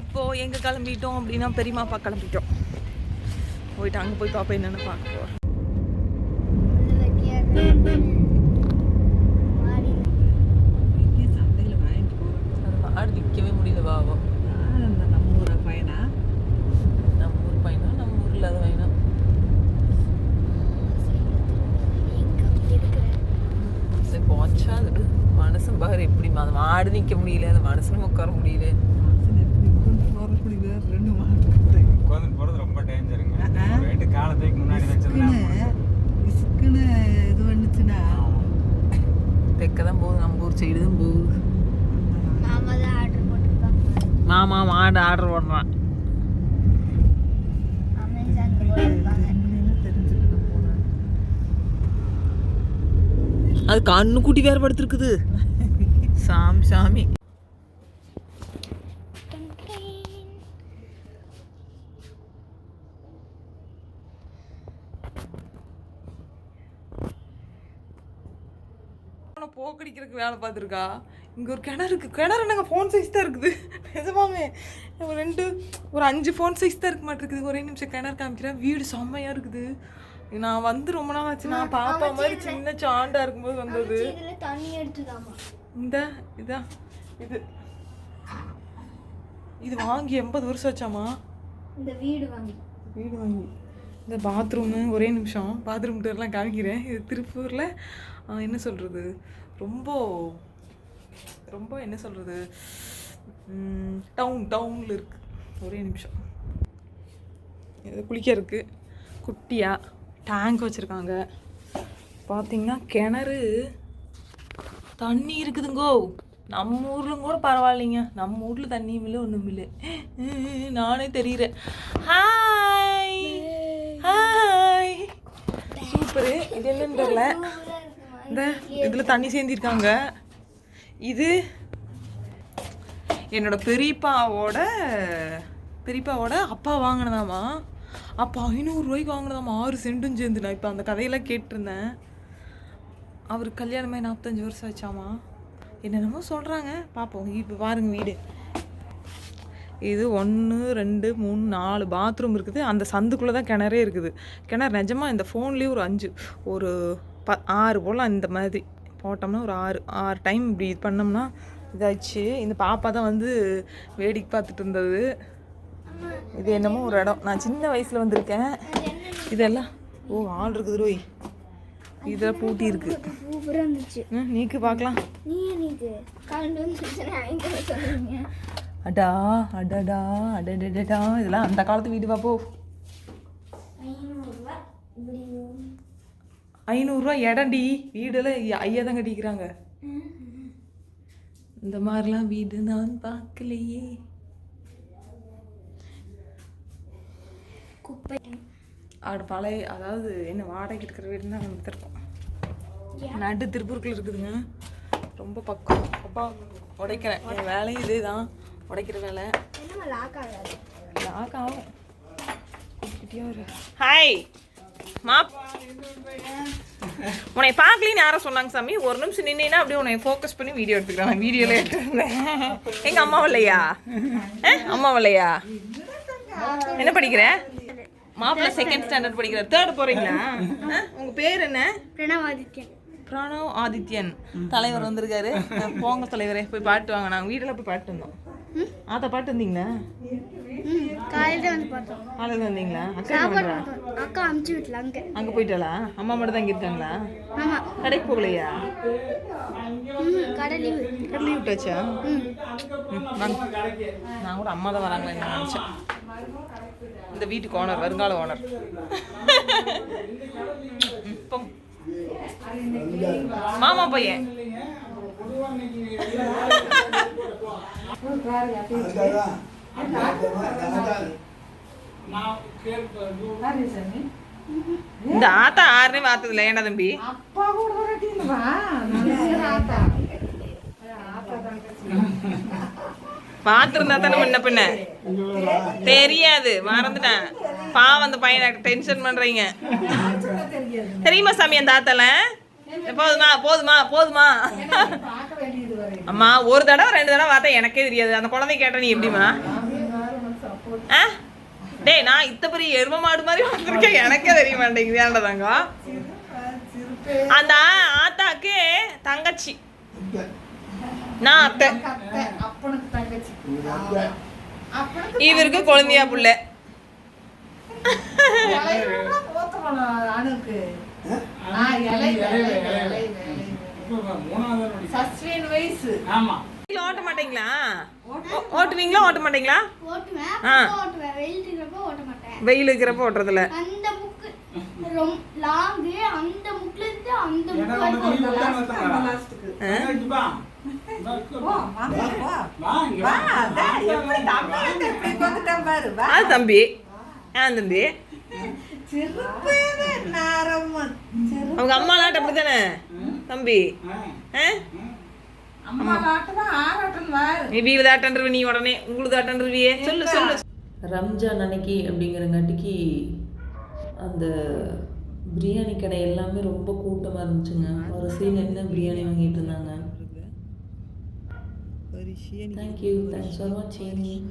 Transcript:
இப்போ எங்கே கிளம்பிட்டோம் அப்படின்னா பெரியமாப்பா கிளம்பிட்டோம். போயிட்டு அங்கே போய் பாப்பா என்னென்னு பார்க்க போறோம். இங்கே சந்தையில் வாங்கிட்டு போகிறோம் அது நிற்கவே முடியல பாவம் அந்த நம்ம ஊரை பையனா? நம்ம ஊர் பையனா நம்ம ஊர் இல்லாத பையனா? சரி போச்சா அது? மனசும் பாரு எப்படி அந்த மாடு நிற்க முடியல அந்த மனசும் உட்கார முடியல மனுஷன் எப்படி கொண்டு போகிற முடியல ரெண்டு உட்காந்து போறது ரொம்ப டேஞ்சருங்க ரெண்டு காலத்துக்கு முன்னாடி வச்சதுன்னா இசுக்குன்னு இது வந்துச்சுன்னா? தெக்க தான் போகுது. நம்ம ஊர் சைடு தான் போகுது. மாமா மாடு ஆர்டர் போடுறான். அது கண்ணு குட்டி வேற படுத்துருக்குது. சாமி சாமி. போக்கடிக்கிறதுக்கு வேலை பார்த்துருக்கா? இங்கே ஒரு கிணறு இருக்குது கிணறு என்னங்க? ஃபோன் சைஸ் தான் இருக்குது. நிஜமாவே. ஒரு ரெண்டு ஒரு அஞ்சு ஃபோன் சைஸ் தான் இருக்க மாட்டேங்குது. ஒரே நிமிஷம் கிணறு காமிக்கிறேன். வீடு செம்மையாக இருக்குது. நான் வந்து ரொம்ப நாள் ஆச்சு. நான் பாப்பா மாதிரி சின்ன சாண்டா இருக்கும்போது வந்தது. இந்த இதான் இது. இது வாங்கி எண்பது வருஷம் ஆச்சாமா இந்த வீடு வாங்கி. வீடு வாங்கி. இந்த பாத்ரூமு ஒரே நிமிஷம். பாத்ரூம் எல்லாம் காமிக்கிறேன். இது திருப்பூரில் என்ன சொல்கிறது ரொம்ப ரொம்ப என்ன சொல்கிறது டவுன் டவுனில் இருக்குது ஒரே நிமிஷம். இது குளிக்க இருக்குது குட்டியாக டேங்க் வச்சுருக்காங்க. பார்த்தீங்கன்னா கிணறு தண்ணி இருக்குதுங்கோ. நம்ம ஊர்லும் கூட பரவாயில்லைங்க. நம்ம ஊரில் தண்ணியும் இல்லை ஒன்றும் இல்லை நானே தெரியுறேன் ஹாய் ஹாய் சூப்பரு இது என்னன்னு தெரியல. இந்த இதில் தண்ணி சேர்ந்திருக்காங்க. இது என்னோட பெரியப்பாவோட பெரியப்பாவோட அப்பா வாங்கினதாமா அப்பா ஐநூறுரூவாய்க்கு வாங்கினதாமா ஆறு சென்டும் சேர்ந்து நான் இப்போ அந்த கதையெல்லாம் கேட்டிருந்தேன். அவர் கல்யாணமே நாற்பத்தஞ்சு வருஷம் ஆச்சாமா என்னென்னமோ சொல்கிறாங்க பார்ப்போம் இப்போ பாருங்கள் வீடு. இது ஒன்று ரெண்டு மூணு நாலு பாத்ரூம் இருக்குது. அந்த சந்துக்குள்ளே தான் கிணறே இருக்குது. கிணறு நிஜமாக இந்த ஃபோன்லேயே ஒரு அஞ்சு ஒரு ப ஆறு போல் இந்த மாதிரி போட்டோம்னா ஒரு ஆறு ஆறு டைம் இப்படி இது பண்ணோம்னா இதாச்சு. இந்த பாப்பா தான் வந்து வேடிக்கை பார்த்துட்டு இருந்தது. இது என்னமோ ஒரு இடம். நான் சின்ன வயசில் வந்திருக்கேன். இதெல்லாம் ஓ ஆள் இருக்குது ரோய். இதெல்லாம் பூட்டி இருக்கு. ம், நீக்கு பார்க்கலாம். அடா அடடா அடடடா இதெல்லாம் அந்த காலத்து வீடு பாப்போ. ஐநூறுரூவா இடம்டி வீடெல்லாம் ஐயா தான் கட்டிக்கிறாங்க. இந்த மாதிரிலாம் வீடு நான் பார்க்கலையே. குப்பை. ஆடு பழைய அதாவது என்ன வாடகைக்கு இருக்கிற வீடு தான் நம்ம இருக்கோம் நடு திருப்பூருக்குள்ள இருக்குதுங்க. ரொம்ப பக்கம். அப்பா உடைக்கிறேன். என் வேலையும் இதே தான் உடைக்கிற வேலை. என்ன லாக் ஆகாது? லாக் ஆகும். ஹாய் மாப். உன்னை பார்க்கலின்னு யாரை சொன்னாங்க சாமி. ஒரு நிமிஷம் நின்னா அப்படியே உன்னை ஃபோக்கஸ் பண்ணி வீடியோ எடுத்துக்கிறேன். நான் வீடியோல எடுத்துருந்தேன் எங்க அம்மா இல்லையா அம்மா இல்லையா என்ன படிக்கிற? மாப்பிள்ள செகண்ட் ஸ்டாண்டர்ட் படிக்கிற. தேர்ட் போறீங்களா? உங்க பேர் என்ன? பிரணவாதித்யன் பிரணவ் ஆதித்யன். தலைவர் வந்திருக்காரு. போங்க தலைவரே போய் பாட்டு வாங்க. நாங்கள் வீட்டில் போய் பாட்டு வந்தோம். ஆத்தா பாட்டு வந்தீங்களா? ம். காலையில் வந்து பார்த்தோம். காலையில் வந்தீங்களா? அக்கா பண்றா? அக்கா அமுச்சு விட்டல அங்கே. அங்க போயிட்டாளா? அம்மா மட்டும் தான் இங்க இருக்காங்களா? கடைக்கு போகலையா? கடை லீவு விட்டாச்சா? வாங்க. நான் கூட அம்மா தான் வராங்களே நினைச்சேன். இந்த வீட்டுக்கு ஓனர் வருங்கால ஓனர் மாமா பையன். இந்த ஆத்தா ஆறுனே இல்லை ஏன்னா தம்பி? அப்பா கூட ஆத்தா பார்த்துருந்தா தானே முன்ன பின்ன? தெரியாது. மறந்துட்டேன். பாவம் அந்த பையனை டென்ஷன் பண்றீங்க. தெரியுமா சாமி அந்த ஆத்தல? போதுமா போதுமா போதுமா. அம்மா ஒரு தடவை ரெண்டு தடவை பார்த்தா எனக்கே தெரியாது. அந்த குழந்தை கேட்ட நீ எப்படிமா ஆ? டேய் நான் இத்த பெரிய எரும மாடு மாதிரி வந்திருக்கேன். எனக்கே தெரிய மாட்டேங்குது. ஏன்டா தங்கம்? அந்த ஆத்தாக்கு தங்கச்சி. நான் அத்தை. இவருக்கு குழந்தையா புள்ள. மூணாவது வயசு. ஆமா. ஓட்ட மாட்டீங்களா? ஓட்டுவீங்களா? ஓட்ட மாட்டீங்களா? ஓட்டுவேன். ஆ. வெயில் இருக்கிறப்ப ஓட்ட மாட்டேன். வெயில் இருக்கிறப்ப ஓட்டுறதுல அந்த புக்கு ரொம்ப லாங்கு அந்த புக்ல இருந்து அந்த புக் தம்பி அது தம்பி. அவங்க அம்மா நாட்டு அப்படித்தானே? தம்பி. ஆ. நீ நீ உடனே. உங்களுக்கு சொல்லு சொல்லு. ரம்ஜான் அன்னைக்கு அப்படிங்கிறங்காட்டிக்கு அந்த பிரியாணி கடை எல்லாமே ரொம்ப கூட்டமாக இருந்துச்சுங்க. ஒரு சீன் என்ன பிரியாணி வாங்கிட்டு இருந்தாங்க. தேங்க்யூ தேங்க்ஸ் ஃபார் வாட்சிங்